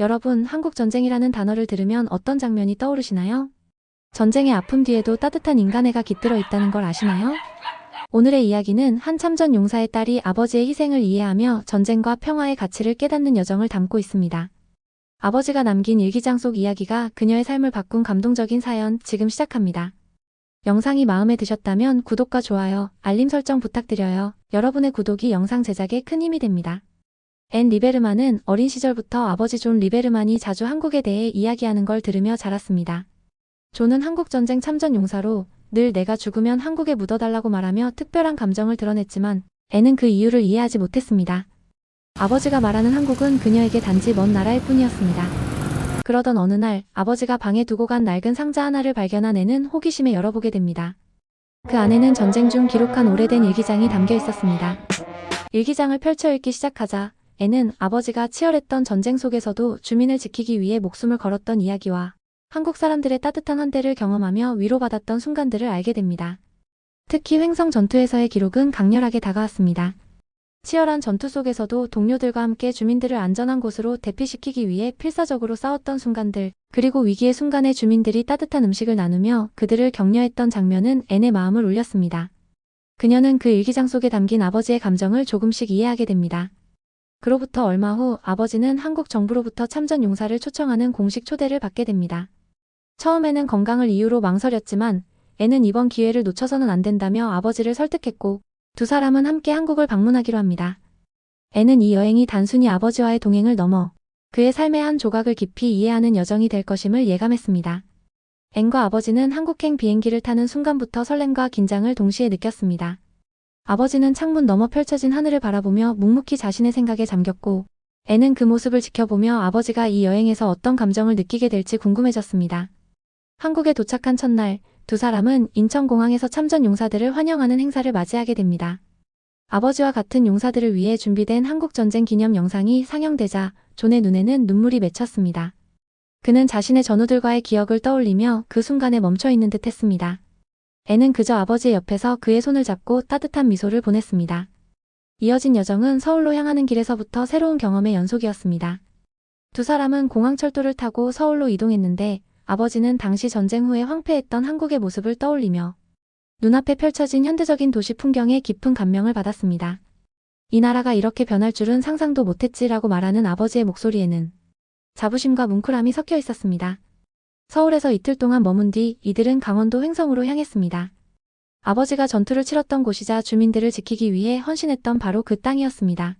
여러분, 한국 전쟁이라는 단어를 들으면 어떤 장면이 떠오르시나요? 전쟁의 아픔 뒤에도 따뜻한 인간애가 깃들어 있다는 걸 아시나요? 오늘의 이야기는 한 참 전 용사의 딸이 아버지의 희생을 이해하며 전쟁과 평화의 가치를 깨닫는 여정을 담고 있습니다. 아버지가 남긴 일기장 속 이야기가 그녀의 삶을 바꾼 감동적인 사연 지금 시작합니다. 영상이 마음에 드셨다면 구독과 좋아요, 알림 설정 부탁드려요. 여러분의 구독이 영상 제작에 큰 힘이 됩니다. 앤 리베르만은 어린 시절부터 아버지 존 리베르만이 자주 한국에 대해 이야기하는 걸 들으며 자랐습니다. 존은 한국전쟁 참전 용사로 늘 내가 죽으면 한국에 묻어달라고 말하며 특별한 감정을 드러냈지만 앤은 그 이유를 이해하지 못했습니다. 아버지가 말하는 한국은 그녀에게 단지 먼 나라일 뿐이었습니다. 그러던 어느 날 아버지가 방에 두고 간 낡은 상자 하나를 발견한 애는 호기심에 열어보게 됩니다. 그 안에는 전쟁 중 기록한 오래된 일기장이 담겨 있었습니다. 일기장을 펼쳐 읽기 시작하자 애는 아버지가 치열했던 전쟁 속에서도 주민을 지키기 위해 목숨을 걸었던 이야기와 한국 사람들의 따뜻한 환대를 경험하며 위로받았던 순간들을 알게 됩니다. 특히 횡성 전투에서의 기록은 강렬하게 다가왔습니다. 치열한 전투 속에서도 동료들과 함께 주민들을 안전한 곳으로 대피시키기 위해 필사적으로 싸웠던 순간들, 그리고 위기의 순간에 주민들이 따뜻한 음식을 나누며 그들을 격려했던 장면은 앤의 마음을 울렸습니다. 그녀는 그 일기장 속에 담긴 아버지의 감정을 조금씩 이해하게 됩니다. 그로부터 얼마 후 아버지는 한국 정부로부터 참전 용사를 초청하는 공식 초대를 받게 됩니다. 처음에는 건강을 이유로 망설였지만 애는 이번 기회를 놓쳐서는 안 된다며 아버지를 설득했고 두 사람은 함께 한국을 방문하기로 합니다. 애는 이 여행이 단순히 아버지와의 동행을 넘어 그의 삶의 한 조각을 깊이 이해하는 여정이 될 것임을 예감했습니다. 앤과 아버지는 한국행 비행기를 타는 순간부터 설렘과 긴장을 동시에 느꼈습니다. 아버지는 창문 너머 펼쳐진 하늘을 바라보며 묵묵히 자신의 생각에 잠겼고 애는 그 모습을 지켜보며 아버지가 이 여행에서 어떤 감정을 느끼게 될지 궁금해졌습니다. 한국에 도착한 첫날 두 사람은 인천공항에서 참전 용사들을 환영하는 행사를 맞이하게 됩니다. 아버지와 같은 용사들을 위해 준비된 한국전쟁 기념 영상이 상영되자 존의 눈에는 눈물이 맺혔습니다. 그는 자신의 전우들과의 기억을 떠올리며 그 순간에 멈춰있는 듯 했습니다. 애는 그저 아버지의 옆에서 그의 손을 잡고 따뜻한 미소를 보냈습니다. 이어진 여정은 서울로 향하는 길에서부터 새로운 경험의 연속이었습니다. 두 사람은 공항철도를 타고 서울로 이동했는데 아버지는 당시 전쟁 후에 황폐했던 한국의 모습을 떠올리며 눈앞에 펼쳐진 현대적인 도시 풍경에 깊은 감명을 받았습니다. 이 나라가 이렇게 변할 줄은 상상도 못했지라고 말하는 아버지의 목소리에는 자부심과 뭉클함이 섞여 있었습니다. 서울에서 이틀 동안 머문 뒤 이들은 강원도 횡성으로 향했습니다. 아버지가 전투를 치렀던 곳이자 주민들을 지키기 위해 헌신했던 바로 그 땅이었습니다.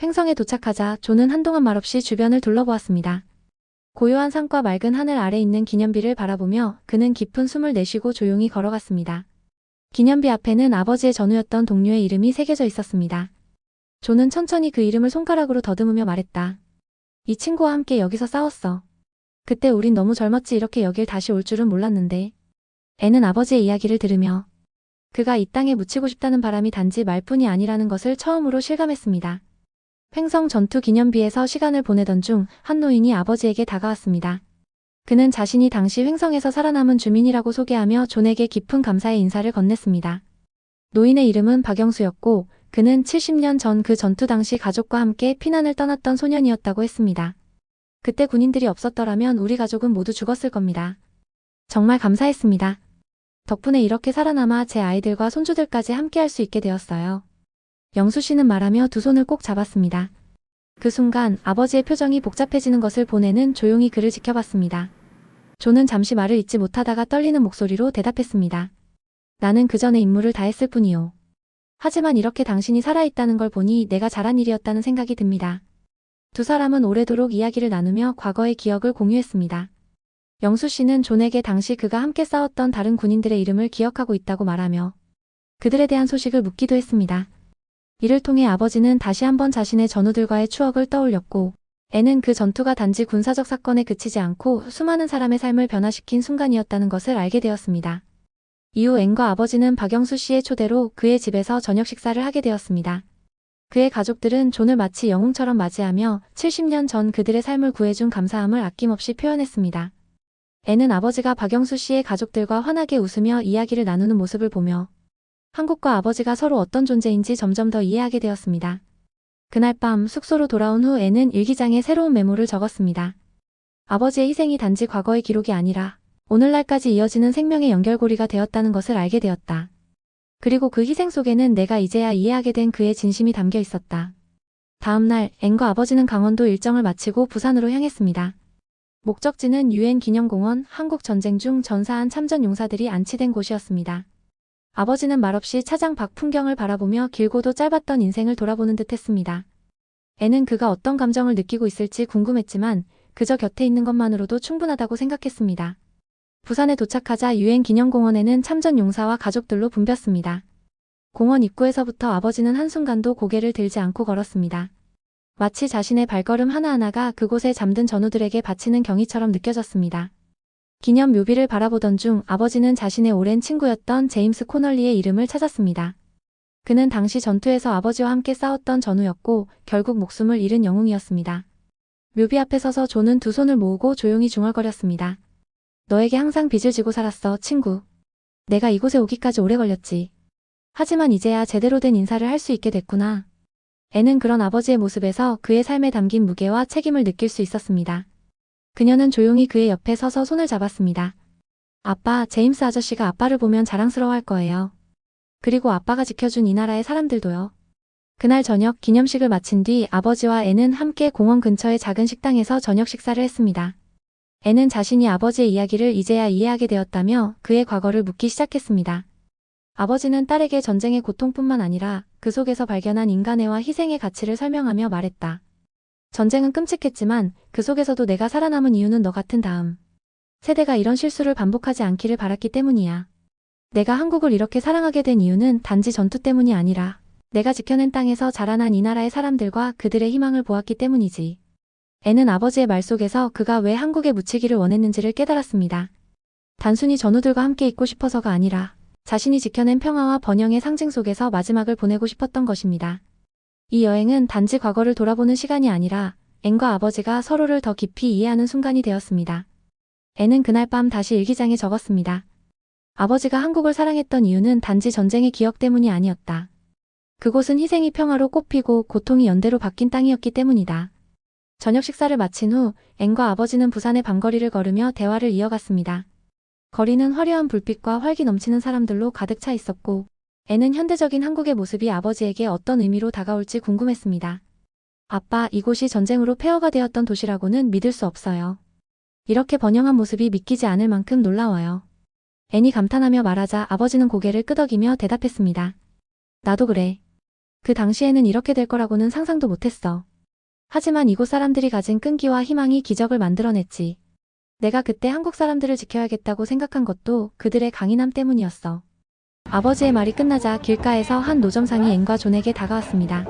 횡성에 도착하자 존은 한동안 말없이 주변을 둘러보았습니다. 고요한 산과 맑은 하늘 아래 있는 기념비를 바라보며 그는 깊은 숨을 내쉬고 조용히 걸어갔습니다. 기념비 앞에는 아버지의 전우였던 동료의 이름이 새겨져 있었습니다. 존은 천천히 그 이름을 손가락으로 더듬으며 말했다. 이 친구와 함께 여기서 싸웠어. 그때 우린 너무 젊었지 이렇게 여길 다시 올 줄은 몰랐는데. 애는 아버지의 이야기를 들으며 그가 이 땅에 묻히고 싶다는 바람이 단지 말뿐이 아니라는 것을 처음으로 실감했습니다. 횡성 전투 기념비에서 시간을 보내던 중 한 노인이 아버지에게 다가왔습니다. 그는 자신이 당시 횡성에서 살아남은 주민이라고 소개하며 존에게 깊은 감사의 인사를 건넸습니다. 노인의 이름은 박영수였고 그는 70년 전 그 전투 당시 가족과 함께 피난을 떠났던 소년이었다고 했습니다. 그때 군인들이 없었더라면 우리 가족은 모두 죽었을 겁니다. 정말 감사했습니다. 덕분에 이렇게 살아남아 제 아이들과 손주들까지 함께할 수 있게 되었어요. 영수 씨는 말하며 두 손을 꼭 잡았습니다. 그 순간 아버지의 표정이 복잡해지는 것을 보내는 조용히 그를 지켜봤습니다. 조는 잠시 말을 잇지 못하다가 떨리는 목소리로 대답했습니다. 나는 그 전에 임무를 다했을 뿐이요. 하지만 이렇게 당신이 살아있다는 걸 보니 내가 잘한 일이었다는 생각이 듭니다. 두 사람은 오래도록 이야기를 나누며 과거의 기억을 공유했습니다. 영수 씨는 존에게 당시 그가 함께 싸웠던 다른 군인들의 이름을 기억하고 있다고 말하며 그들에 대한 소식을 묻기도 했습니다. 이를 통해 아버지는 다시 한번 자신의 전우들과의 추억을 떠올렸고 애는 그 전투가 단지 군사적 사건에 그치지 않고 수많은 사람의 삶을 변화시킨 순간이었다는 것을 알게 되었습니다. 이후 앤과 아버지는 박영수 씨의 초대로 그의 집에서 저녁 식사를 하게 되었습니다. 그의 가족들은 존을 마치 영웅처럼 맞이하며 70년 전 그들의 삶을 구해준 감사함을 아낌없이 표현했습니다. 애는 아버지가 박영수 씨의 가족들과 환하게 웃으며 이야기를 나누는 모습을 보며 한국과 아버지가 서로 어떤 존재인지 점점 더 이해하게 되었습니다. 그날 밤 숙소로 돌아온 후 애는 일기장에 새로운 메모를 적었습니다. 아버지의 희생이 단지 과거의 기록이 아니라 오늘날까지 이어지는 생명의 연결고리가 되었다는 것을 알게 되었다. 그리고 그 희생 속에는 내가 이제야 이해하게 된 그의 진심이 담겨 있었다. 다음날 앤과 아버지는 강원도 일정을 마치고 부산으로 향했습니다. 목적지는 유엔 기념공원 한국 전쟁 중 전사한 참전 용사들이 안치된 곳이었습니다. 아버지는 말없이 차장 밖 풍경을 바라보며 길고도 짧았던 인생을 돌아보는 듯 했습니다. 애는 그가 어떤 감정을 느끼고 있을지 궁금했지만 그저 곁에 있는 것만으로도 충분하다고 생각했습니다. 부산에 도착하자 유엔 기념공원에는 참전 용사와 가족들로 붐볐습니다. 공원 입구에서부터 아버지는 한순간도 고개를 들지 않고 걸었습니다. 마치 자신의 발걸음 하나하나가 그곳에 잠든 전우들에게 바치는 경의처럼 느껴졌습니다. 기념 묘비를 바라보던 중 아버지는 자신의 오랜 친구였던 제임스 코널리의 이름을 찾았습니다. 그는 당시 전투에서 아버지와 함께 싸웠던 전우였고 결국 목숨을 잃은 영웅이었습니다. 묘비 앞에 서서 조는 두 손을 모으고 조용히 중얼거렸습니다. 너에게 항상 빚을 지고 살았어, 친구. 내가 이곳에 오기까지 오래 걸렸지. 하지만 이제야 제대로 된 인사를 할 수 있게 됐구나. 애는 그런 아버지의 모습에서 그의 삶에 담긴 무게와 책임을 느낄 수 있었습니다. 그녀는 조용히 그의 옆에 서서 손을 잡았습니다. 아빠, 제임스 아저씨가 아빠를 보면 자랑스러워할 거예요. 그리고 아빠가 지켜준 이 나라의 사람들도요. 그날 저녁 기념식을 마친 뒤 아버지와 애는 함께 공원 근처의 작은 식당에서 저녁 식사를 했습니다. 애는 자신이 아버지의 이야기를 이제야 이해하게 되었다며 그의 과거를 묻기 시작했습니다. 아버지는 딸에게 전쟁의 고통뿐만 아니라 그 속에서 발견한 인간애와 희생의 가치를 설명하며 말했다. 전쟁은 끔찍했지만 그 속에서도 내가 살아남은 이유는 너 같은 다음. 세대가 이런 실수를 반복하지 않기를 바랐기 때문이야. 내가 한국을 이렇게 사랑하게 된 이유는 단지 전투 때문이 아니라 내가 지켜낸 땅에서 자라난 이 나라의 사람들과 그들의 희망을 보았기 때문이지. 애는 아버지의 말 속에서 그가 왜 한국에 묻히기를 원했는지를 깨달았습니다. 단순히 전우들과 함께 있고 싶어서가 아니라 자신이 지켜낸 평화와 번영의 상징 속에서 마지막을 보내고 싶었던 것입니다. 이 여행은 단지 과거를 돌아보는 시간이 아니라 앤과 아버지가 서로를 더 깊이 이해하는 순간이 되었습니다. 앤은 그날 밤 다시 일기장에 적었습니다. 아버지가 한국을 사랑했던 이유는 단지 전쟁의 기억 때문이 아니었다. 그곳은 희생이 평화로 꽃피고 고통이 연대로 바뀐 땅이었기 때문이다. 저녁 식사를 마친 후 앤과 아버지는 부산의 밤거리를 걸으며 대화를 이어갔습니다. 거리는 화려한 불빛과 활기 넘치는 사람들로 가득 차 있었고 앤은 현대적인 한국의 모습이 아버지에게 어떤 의미로 다가올지 궁금했습니다. 아빠, 이곳이 전쟁으로 폐허가 되었던 도시라고는 믿을 수 없어요. 이렇게 번영한 모습이 믿기지 않을 만큼 놀라워요. 앤이 감탄하며 말하자 아버지는 고개를 끄덕이며 대답했습니다. 나도 그래. 그 당시에는 이렇게 될 거라고는 상상도 못했어. 하지만 이곳 사람들이 가진 끈기와 희망이 기적을 만들어냈지. 내가 그때 한국 사람들을 지켜야겠다고 생각한 것도 그들의 강인함 때문이었어. 아버지의 말이 끝나자 길가에서 한 노점상이 앤과 존에게 다가왔습니다.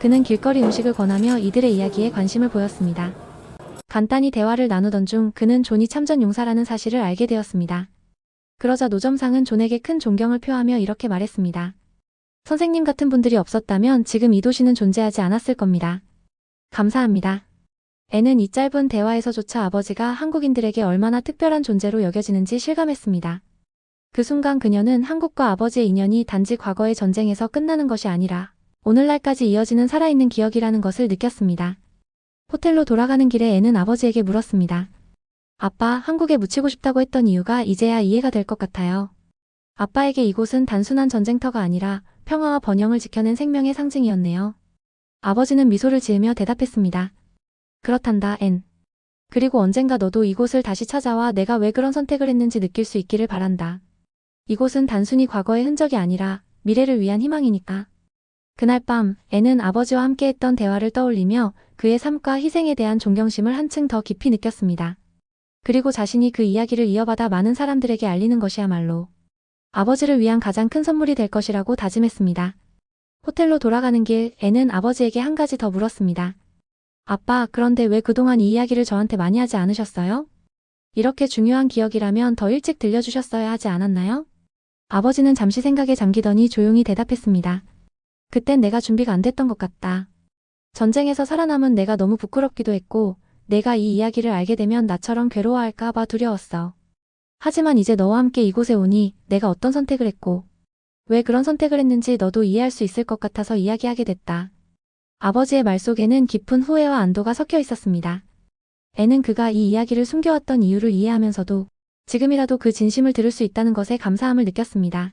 그는 길거리 음식을 권하며 이들의 이야기에 관심을 보였습니다. 간단히 대화를 나누던 중 그는 존이 참전 용사라는 사실을 알게 되었습니다. 그러자 노점상은 존에게 큰 존경을 표하며 이렇게 말했습니다. 선생님 같은 분들이 없었다면 지금 이 도시는 존재하지 않았을 겁니다. 감사합니다. 애는 이 짧은 대화에서조차 아버지가 한국인들에게 얼마나 특별한 존재로 여겨지는지 실감했습니다. 그 순간 그녀는 한국과 아버지의 인연이 단지 과거의 전쟁에서 끝나는 것이 아니라 오늘날까지 이어지는 살아있는 기억이라는 것을 느꼈습니다. 호텔로 돌아가는 길에 애는 아버지에게 물었습니다. 아빠, 한국에 묻히고 싶다고 했던 이유가 이제야 이해가 될 것 같아요. 아빠에게 이곳은 단순한 전쟁터가 아니라 평화와 번영을 지켜낸 생명의 상징이었네요. 아버지는 미소를 지으며 대답했습니다. 그렇단다, 앤. 그리고 언젠가 너도 이곳을 다시 찾아와 내가 왜 그런 선택을 했는지 느낄 수 있기를 바란다. 이곳은 단순히 과거의 흔적이 아니라 미래를 위한 희망이니까. 그날 밤, 앤은 아버지와 함께 했던 대화를 떠올리며 그의 삶과 희생에 대한 존경심을 한층 더 깊이 느꼈습니다. 그리고 자신이 그 이야기를 이어받아 많은 사람들에게 알리는 것이야말로 아버지를 위한 가장 큰 선물이 될 것이라고 다짐했습니다. 호텔로 돌아가는 길, 앤은 아버지에게 한 가지 더 물었습니다. 아빠, 그런데 왜 그동안 이 이야기를 저한테 많이 하지 않으셨어요? 이렇게 중요한 기억이라면 더 일찍 들려주셨어야 하지 않았나요? 아버지는 잠시 생각에 잠기더니 조용히 대답했습니다. 그땐 내가 준비가 안 됐던 것 같다. 전쟁에서 살아남은 내가 너무 부끄럽기도 했고, 내가 이 이야기를 알게 되면 나처럼 괴로워할까 봐 두려웠어. 하지만 이제 너와 함께 이곳에 오니 내가 어떤 선택을 했고, 왜 그런 선택을 했는지 너도 이해할 수 있을 것 같아서 이야기하게 됐다. 아버지의 말 속에는 깊은 후회와 안도가 섞여 있었습니다. 애는 그가 이 이야기를 숨겨왔던 이유를 이해하면서도 지금이라도 그 진심을 들을 수 있다는 것에 감사함을 느꼈습니다.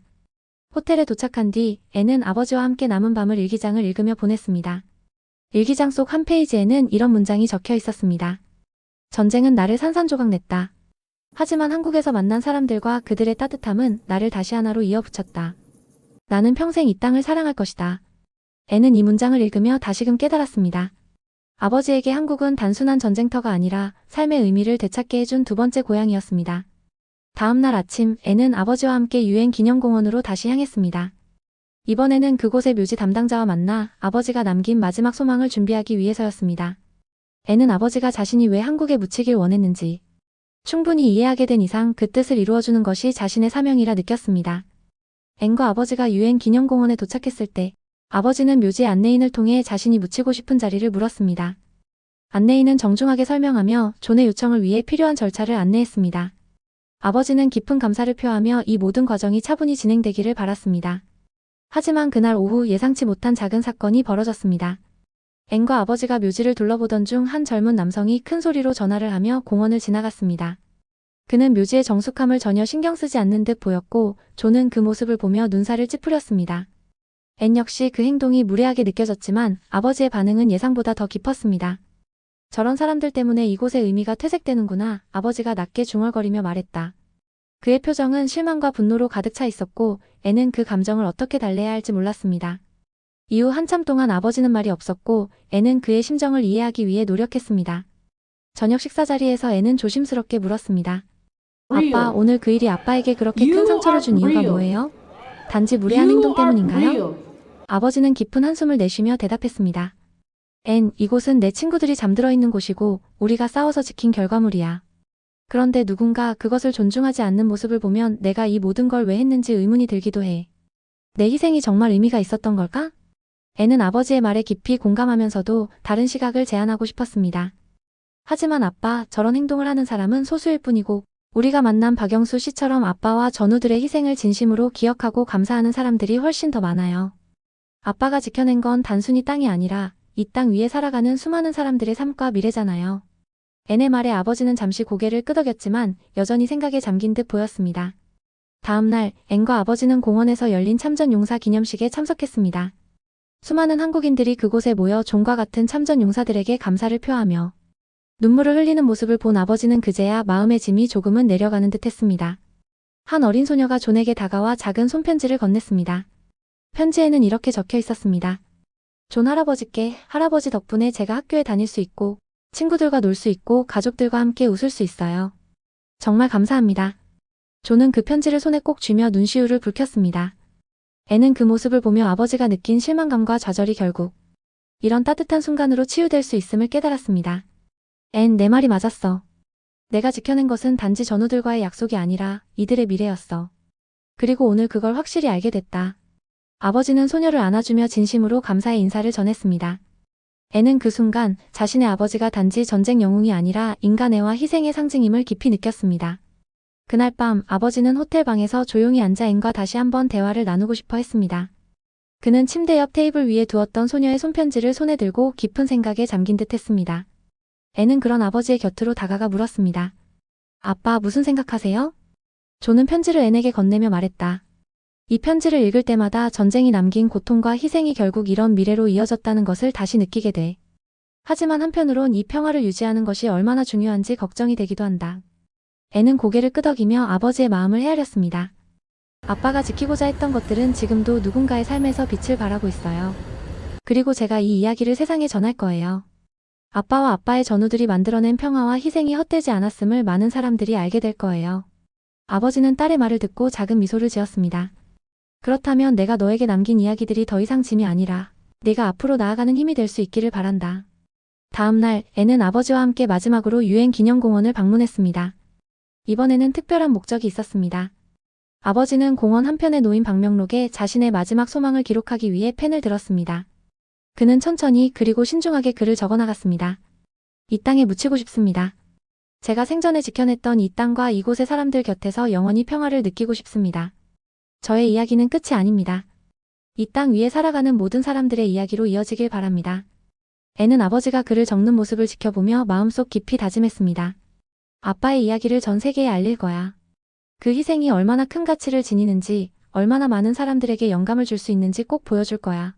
호텔에 도착한 뒤 애는 아버지와 함께 남은 밤을 일기장을 읽으며 보냈습니다. 일기장 속 한 페이지에는 이런 문장이 적혀 있었습니다. 전쟁은 나를 산산조각 냈다. 하지만 한국에서 만난 사람들과 그들의 따뜻함은 나를 다시 하나로 이어붙였다. 나는 평생 이 땅을 사랑할 것이다. 애는 이 문장을 읽으며 다시금 깨달았습니다. 아버지에게 한국은 단순한 전쟁터가 아니라 삶의 의미를 되찾게 해준 두 번째 고향이었습니다. 다음 날 아침 애는 아버지와 함께 유엔 기념공원으로 다시 향했습니다. 이번에는 그곳의 묘지 담당자와 만나 아버지가 남긴 마지막 소망을 준비하기 위해서였습니다. 애는 아버지가 자신이 왜 한국에 묻히길 원했는지 충분히 이해하게 된 이상 그 뜻을 이루어주는 것이 자신의 사명이라 느꼈습니다. 앤과 아버지가 유엔 기념공원에 도착했을 때 아버지는 묘지 안내인을 통해 자신이 묻히고 싶은 자리를 물었습니다. 안내인은 정중하게 설명하며 존의 요청을 위해 필요한 절차를 안내했습니다. 아버지는 깊은 감사를 표하며 이 모든 과정이 차분히 진행되기를 바랐습니다. 하지만 그날 오후 예상치 못한 작은 사건이 벌어졌습니다. 앤과 아버지가 묘지를 둘러보던 중 한 젊은 남성이 큰 소리로 전화를 하며 공원을 지나갔습니다. 그는 묘지의 정숙함을 전혀 신경 쓰지 않는 듯 보였고 존은 그 모습을 보며 눈살을 찌푸렸습니다. 앤 역시 그 행동이 무례하게 느껴졌지만 아버지의 반응은 예상보다 더 깊었습니다. 저런 사람들 때문에 이곳의 의미가 퇴색되는구나 아버지가 낮게 중얼거리며 말했다. 그의 표정은 실망과 분노로 가득 차 있었고 애는 그 감정을 어떻게 달래야 할지 몰랐습니다. 이후 한참 동안 아버지는 말이 없었고 애는 그의 심정을 이해하기 위해 노력했습니다. 저녁 식사 자리에서 애는 조심스럽게 물었습니다. 아빠, 오늘 그 일이 아빠에게 그렇게 큰 상처를 준 이유가. 뭐예요? 단지 무례한 행동 때문인가요? 아버지는 깊은 한숨을 내쉬며 대답했습니다. 앤, 이곳은 내 친구들이 잠들어 있는 곳이고 우리가 싸워서 지킨 결과물이야. 그런데 누군가 그것을 존중하지 않는 모습을 보면 내가 이 모든 걸 왜 했는지 의문이 들기도 해. 내 희생이 정말 의미가 있었던 걸까? 앤은 아버지의 말에 깊이 공감하면서도 다른 시각을 제안하고 싶었습니다. 하지만 아빠, 저런 행동을 하는 사람은 소수일 뿐이고 우리가 만난 박영수 씨처럼 아빠와 전우들의 희생을 진심으로 기억하고 감사하는 사람들이 훨씬 더 많아요. 아빠가 지켜낸 건 단순히 땅이 아니라 이 땅 위에 살아가는 수많은 사람들의 삶과 미래잖아요. 앤의 말에 아버지는 잠시 고개를 끄덕였지만 여전히 생각에 잠긴 듯 보였습니다. 다음 날 앤과 아버지는 공원에서 열린 참전 용사 기념식에 참석했습니다. 수많은 한국인들이 그곳에 모여 종과 같은 참전 용사들에게 감사를 표하며 눈물을 흘리는 모습을 본 아버지는 그제야 마음의 짐이 조금은 내려가는 듯 했습니다. 한 어린 소녀가 존에게 다가와 작은 손편지를 건넸습니다. 편지에는 이렇게 적혀 있었습니다. 존 할아버지께 할아버지 덕분에 제가 학교에 다닐 수 있고 친구들과 놀 수 있고 가족들과 함께 웃을 수 있어요. 정말 감사합니다. 존은 그 편지를 손에 꼭 쥐며 눈시울을 붉혔습니다. 애는 그 모습을 보며 아버지가 느낀 실망감과 좌절이 결국 이런 따뜻한 순간으로 치유될 수 있음을 깨달았습니다. 앤, 내 말이 맞았어. 내가 지켜낸 것은 단지 전우들과의 약속이 아니라 이들의 미래였어. 그리고 오늘 그걸 확실히 알게 됐다. 아버지는 소녀를 안아주며 진심으로 감사의 인사를 전했습니다. 애는 그 순간 자신의 아버지가 단지 전쟁 영웅이 아니라 인간애와 희생의 상징임을 깊이 느꼈습니다. 그날 밤 아버지는 호텔 방에서 조용히 앉아 앤과 다시 한번 대화를 나누고 싶어 했습니다. 그는 침대 옆 테이블 위에 두었던 소녀의 손편지를 손에 들고 깊은 생각에 잠긴 듯 했습니다. 애는 그런 아버지의 곁으로 다가가 물었습니다. 아빠 무슨 생각하세요? 조는 편지를 앤에게 건네며 말했다. 이 편지를 읽을 때마다 전쟁이 남긴 고통과 희생이 결국 이런 미래로 이어졌다는 것을 다시 느끼게 돼. 하지만 한편으론 이 평화를 유지하는 것이 얼마나 중요한지 걱정이 되기도 한다. 애는 고개를 끄덕이며 아버지의 마음을 헤아렸습니다. 아빠가 지키고자 했던 것들은 지금도 누군가의 삶에서 빛을 발하고 있어요. 그리고 제가 이 이야기를 세상에 전할 거예요. 아빠와 아빠의 전우들이 만들어낸 평화와 희생이 헛되지 않았음을 많은 사람들이 알게 될 거예요. 아버지는 딸의 말을 듣고 작은 미소를 지었습니다. 그렇다면 내가 너에게 남긴 이야기들이 더 이상 짐이 아니라 네가 앞으로 나아가는 힘이 될 수 있기를 바란다. 다음 날 애는 아버지와 함께 마지막으로 유엔 기념공원을 방문했습니다. 이번에는 특별한 목적이 있었습니다. 아버지는 공원 한편에 놓인 방명록에 자신의 마지막 소망을 기록하기 위해 펜을 들었습니다. 그는 천천히 그리고 신중하게 글을 적어 나갔습니다. 이 땅에 묻히고 싶습니다. 제가 생전에 지켜냈던 이 땅과 이곳의 사람들 곁에서 영원히 평화를 느끼고 싶습니다. 저의 이야기는 끝이 아닙니다. 이 땅 위에 살아가는 모든 사람들의 이야기로 이어지길 바랍니다. 애는 아버지가 그를 적는 모습을 지켜보며 마음속 깊이 다짐했습니다. 아빠의 이야기를 전 세계에 알릴 거야. 그 희생이 얼마나 큰 가치를 지니는지, 얼마나 많은 사람들에게 영감을 줄 수 있는지 꼭 보여줄 거야.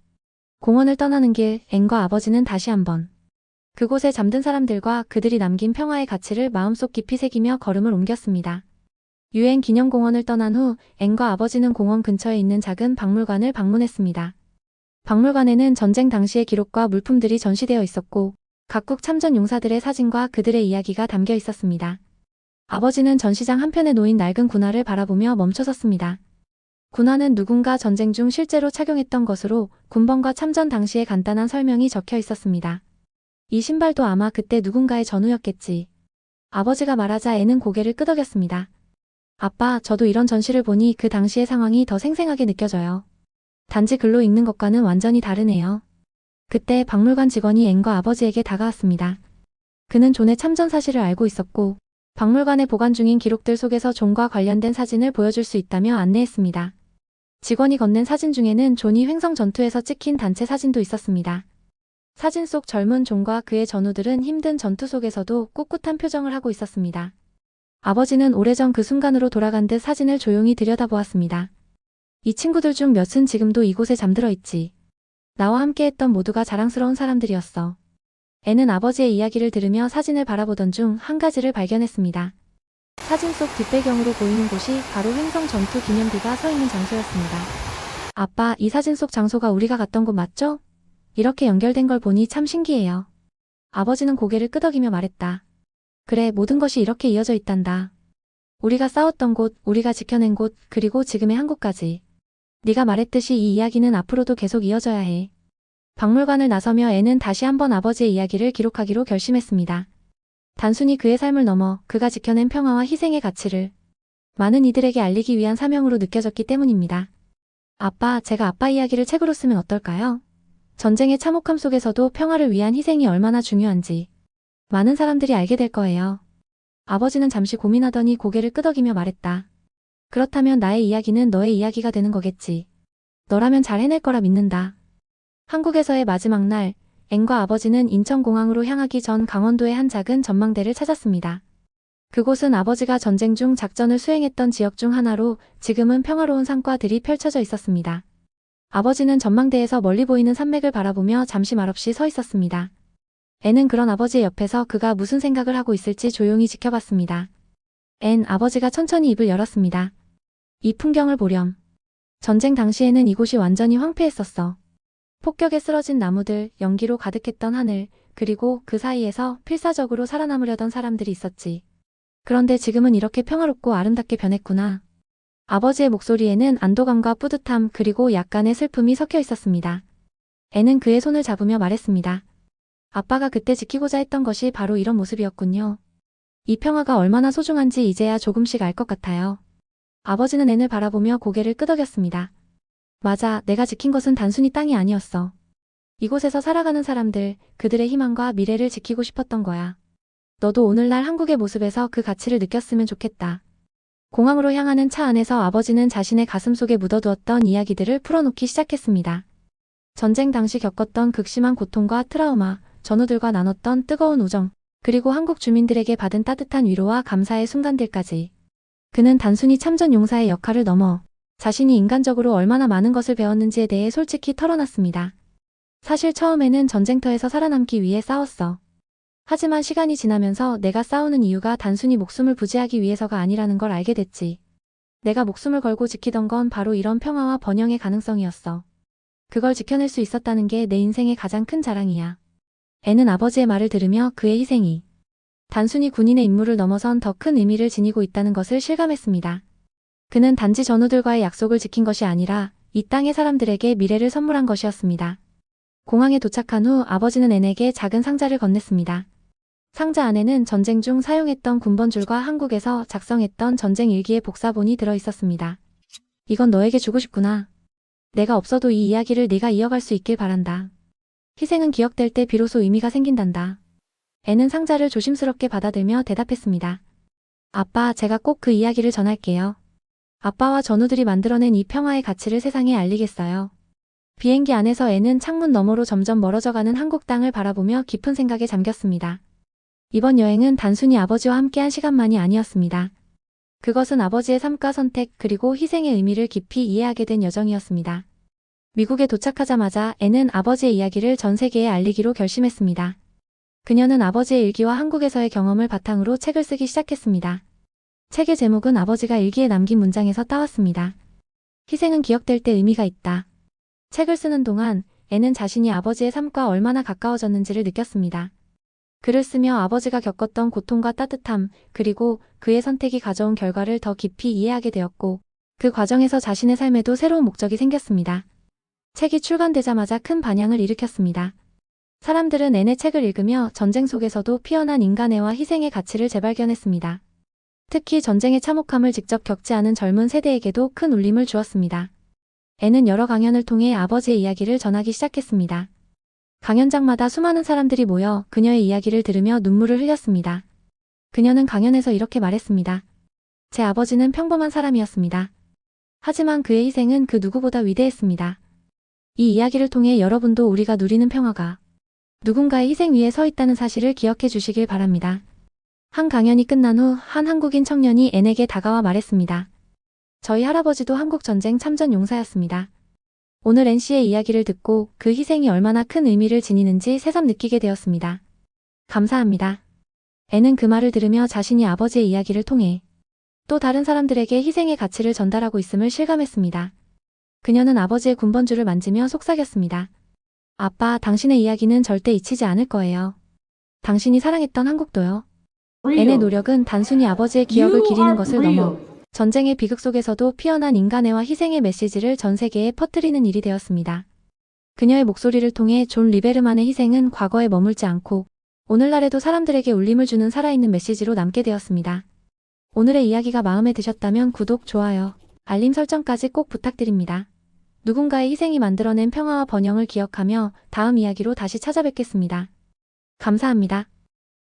공원을 떠나는 길, 앤과 아버지는 다시 한번 그곳에 잠든 사람들과 그들이 남긴 평화의 가치를 마음속 깊이 새기며 걸음을 옮겼습니다. 유엔 기념공원을 떠난 후 앤과 아버지는 공원 근처에 있는 작은 박물관을 방문했습니다. 박물관에는 전쟁 당시의 기록과 물품들이 전시되어 있었고 각국 참전 용사들의 사진과 그들의 이야기가 담겨 있었습니다. 아버지는 전시장 한편에 놓인 낡은 군화를 바라보며 멈춰섰습니다. 군화는 누군가 전쟁 중 실제로 착용했던 것으로 군번과 참전 당시의 간단한 설명이 적혀 있었습니다. 이 신발도 아마 그때 누군가의 전우였겠지. 아버지가 말하자 애는 고개를 끄덕였습니다. 아빠, 저도 이런 전시를 보니 그 당시의 상황이 더 생생하게 느껴져요. 단지 글로 읽는 것과는 완전히 다르네요. 그때 박물관 직원이 앤과 아버지에게 다가왔습니다. 그는 존의 참전 사실을 알고 있었고, 박물관에 보관 중인 기록들 속에서 존과 관련된 사진을 보여줄 수 있다며 안내했습니다. 직원이 건넨 사진 중에는 존이 횡성 전투에서 찍힌 단체 사진도 있었습니다. 사진 속 젊은 존과 그의 전우들은 힘든 전투 속에서도 꿋꿋한 표정을 하고 있었습니다. 아버지는 오래전 그 순간으로 돌아간 듯 사진을 조용히 들여다보았습니다. 이 친구들 중 몇은 지금도 이곳에 잠들어 있지. 나와 함께 했던 모두가 자랑스러운 사람들이었어. 애는 아버지의 이야기를 들으며 사진을 바라보던 중 한 가지를 발견했습니다. 사진 속 뒷배경으로 보이는 곳이 바로 횡성 전투 기념비가 서 있는 장소였습니다. 아빠, 이 사진 속 장소가 우리가 갔던 곳 맞죠? 이렇게 연결된 걸 보니 참 신기해요. 아버지는 고개를 끄덕이며 말했다. 그래, 모든 것이 이렇게 이어져 있단다. 우리가 싸웠던 곳, 우리가 지켜낸 곳, 그리고 지금의 한국까지. 네가 말했듯이 이 이야기는 앞으로도 계속 이어져야 해. 박물관을 나서며 애는 다시 한번 아버지의 이야기를 기록하기로 결심했습니다. 단순히 그의 삶을 넘어 그가 지켜낸 평화와 희생의 가치를 많은 이들에게 알리기 위한 사명으로 느껴졌기 때문입니다. 아빠, 제가 아빠 이야기를 책으로 쓰면 어떨까요? 전쟁의 참혹함 속에서도 평화를 위한 희생이 얼마나 중요한지 많은 사람들이 알게 될 거예요. 아버지는 잠시 고민하더니 고개를 끄덕이며 말했다. 그렇다면 나의 이야기는 너의 이야기가 되는 거겠지. 너라면 잘 해낼 거라 믿는다. 한국에서의 마지막 날, 앵과 아버지는 인천공항으로 향하기 전 강원도의 한 작은 전망대를 찾았습니다. 그곳은 아버지가 전쟁 중 작전을 수행했던 지역 중 하나로 지금은 평화로운 산과들이 펼쳐져 있었습니다. 아버지는 전망대에서 멀리 보이는 산맥을 바라보며 잠시 말없이 서 있었습니다. 애는 그런 아버지의 옆에서 그가 무슨 생각을 하고 있을지 조용히 지켜봤습니다. 앤 아버지가 천천히 입을 열었습니다. 이 풍경을 보렴. 전쟁 당시에는 이곳이 완전히 황폐했었어. 폭격에 쓰러진 나무들, 연기로 가득했던 하늘, 그리고 그 사이에서 필사적으로 살아남으려던 사람들이 있었지. 그런데 지금은 이렇게 평화롭고 아름답게 변했구나. 아버지의 목소리에는 안도감과 뿌듯함 그리고 약간의 슬픔이 섞여 있었습니다. 애는 그의 손을 잡으며 말했습니다. 아빠가 그때 지키고자 했던 것이 바로 이런 모습이었군요. 이 평화가 얼마나 소중한지 이제야 조금씩 알 것 같아요. 아버지는 앤을 바라보며 고개를 끄덕였습니다. 맞아, 내가 지킨 것은 단순히 땅이 아니었어. 이곳에서 살아가는 사람들, 그들의 희망과 미래를 지키고 싶었던 거야. 너도 오늘날 한국의 모습에서 그 가치를 느꼈으면 좋겠다. 공항으로 향하는 차 안에서 아버지는 자신의 가슴 속에 묻어두었던 이야기들을 풀어놓기 시작했습니다. 전쟁 당시 겪었던 극심한 고통과 트라우마, 전우들과 나눴던 뜨거운 우정, 그리고 한국 주민들에게 받은 따뜻한 위로와 감사의 순간들까지. 그는 단순히 참전 용사의 역할을 넘어 자신이 인간적으로 얼마나 많은 것을 배웠는지에 대해 솔직히 털어놨습니다. 사실 처음에는 전쟁터에서 살아남기 위해 싸웠어. 하지만 시간이 지나면서 내가 싸우는 이유가 단순히 목숨을 부지하기 위해서가 아니라는 걸 알게 됐지. 내가 목숨을 걸고 지키던 건 바로 이런 평화와 번영의 가능성이었어. 그걸 지켜낼 수 있었다는 게 내 인생의 가장 큰 자랑이야. 애는 아버지의 말을 들으며 그의 희생이 단순히 군인의 임무를 넘어선 더 큰 의미를 지니고 있다는 것을 실감했습니다. 그는 단지 전우들과의 약속을 지킨 것이 아니라 이 땅의 사람들에게 미래를 선물한 것이었습니다. 공항에 도착한 후 아버지는 앤에게 작은 상자를 건넸습니다. 상자 안에는 전쟁 중 사용했던 군번줄과 한국에서 작성했던 전쟁 일기의 복사본이 들어 있었습니다. 이건 너에게 주고 싶구나. 내가 없어도 이 이야기를 네가 이어갈 수 있길 바란다. 희생은 기억될 때 비로소 의미가 생긴단다. 애는 상자를 조심스럽게 받아들며 대답했습니다. 아빠, 제가 꼭 그 이야기를 전할게요. 아빠와 전우들이 만들어낸 이 평화의 가치를 세상에 알리겠어요. 비행기 안에서 애는 창문 너머로 점점 멀어져가는 한국 땅을 바라보며 깊은 생각에 잠겼습니다. 이번 여행은 단순히 아버지와 함께한 시간만이 아니었습니다. 그것은 아버지의 삶과 선택 그리고 희생의 의미를 깊이 이해하게 된 여정이었습니다. 미국에 도착하자마자 애는 아버지의 이야기를 전 세계에 알리기로 결심했습니다. 그녀는 아버지의 일기와 한국에서의 경험을 바탕으로 책을 쓰기 시작했습니다. 책의 제목은 아버지가 일기에 남긴 문장에서 따왔습니다. 희생은 기억될 때 의미가 있다. 책을 쓰는 동안 애는 자신이 아버지의 삶과 얼마나 가까워졌는지를 느꼈습니다. 글을 쓰며 아버지가 겪었던 고통과 따뜻함, 그리고 그의 선택이 가져온 결과를 더 깊이 이해하게 되었고, 그 과정에서 자신의 삶에도 새로운 목적이 생겼습니다. 책이 출간되자마자 큰 반향을 일으켰습니다. 사람들은 앤의 책을 읽으며 전쟁 속에서도 피어난 인간애와 희생의 가치를 재발견했습니다. 특히 전쟁의 참혹함을 직접 겪지 않은 젊은 세대에게도 큰 울림을 주었습니다. 앤은 여러 강연을 통해 아버지의 이야기를 전하기 시작했습니다. 강연장마다 수많은 사람들이 모여 그녀의 이야기를 들으며 눈물을 흘렸습니다. 그녀는 강연에서 이렇게 말했습니다. 제 아버지는 평범한 사람이었습니다. 하지만 그의 희생은 그 누구보다 위대했습니다. 이 이야기를 통해 여러분도 우리가 누리는 평화가 누군가의 희생 위에 서 있다는 사실을 기억해 주시길 바랍니다. 한 강연이 끝난 후 한 한국인 청년이 앤에게 다가와 말했습니다. 저희 할아버지도 한국전쟁 참전 용사였습니다. 오늘 앤 씨의 이야기를 듣고 그 희생이 얼마나 큰 의미를 지니는지 새삼 느끼게 되었습니다. 감사합니다. 앤은 그 말을 들으며 자신이 아버지의 이야기를 통해 또 다른 사람들에게 희생의 가치를 전달하고 있음을 실감했습니다. 그녀는 아버지의 군번줄을 만지며 속삭였습니다. 아빠, 당신의 이야기는 절대 잊히지 않을 거예요. 당신이 사랑했던 한국도요. 앤의 노력은 단순히 아버지의 기억을 기리는 것을 넘어 전쟁의 비극 속에서도 피어난 인간애와 희생의 메시지를 전 세계에 퍼뜨리는 일이 되었습니다. 그녀의 목소리를 통해 존 리베르만의 희생은 과거에 머물지 않고 오늘날에도 사람들에게 울림을 주는 살아있는 메시지로 남게 되었습니다. 오늘의 이야기가 마음에 드셨다면 구독, 좋아요, 알림 설정까지 꼭 부탁드립니다. 누군가의 희생이 만들어낸 평화와 번영을 기억하며 다음 이야기로 다시 찾아뵙겠습니다. 감사합니다.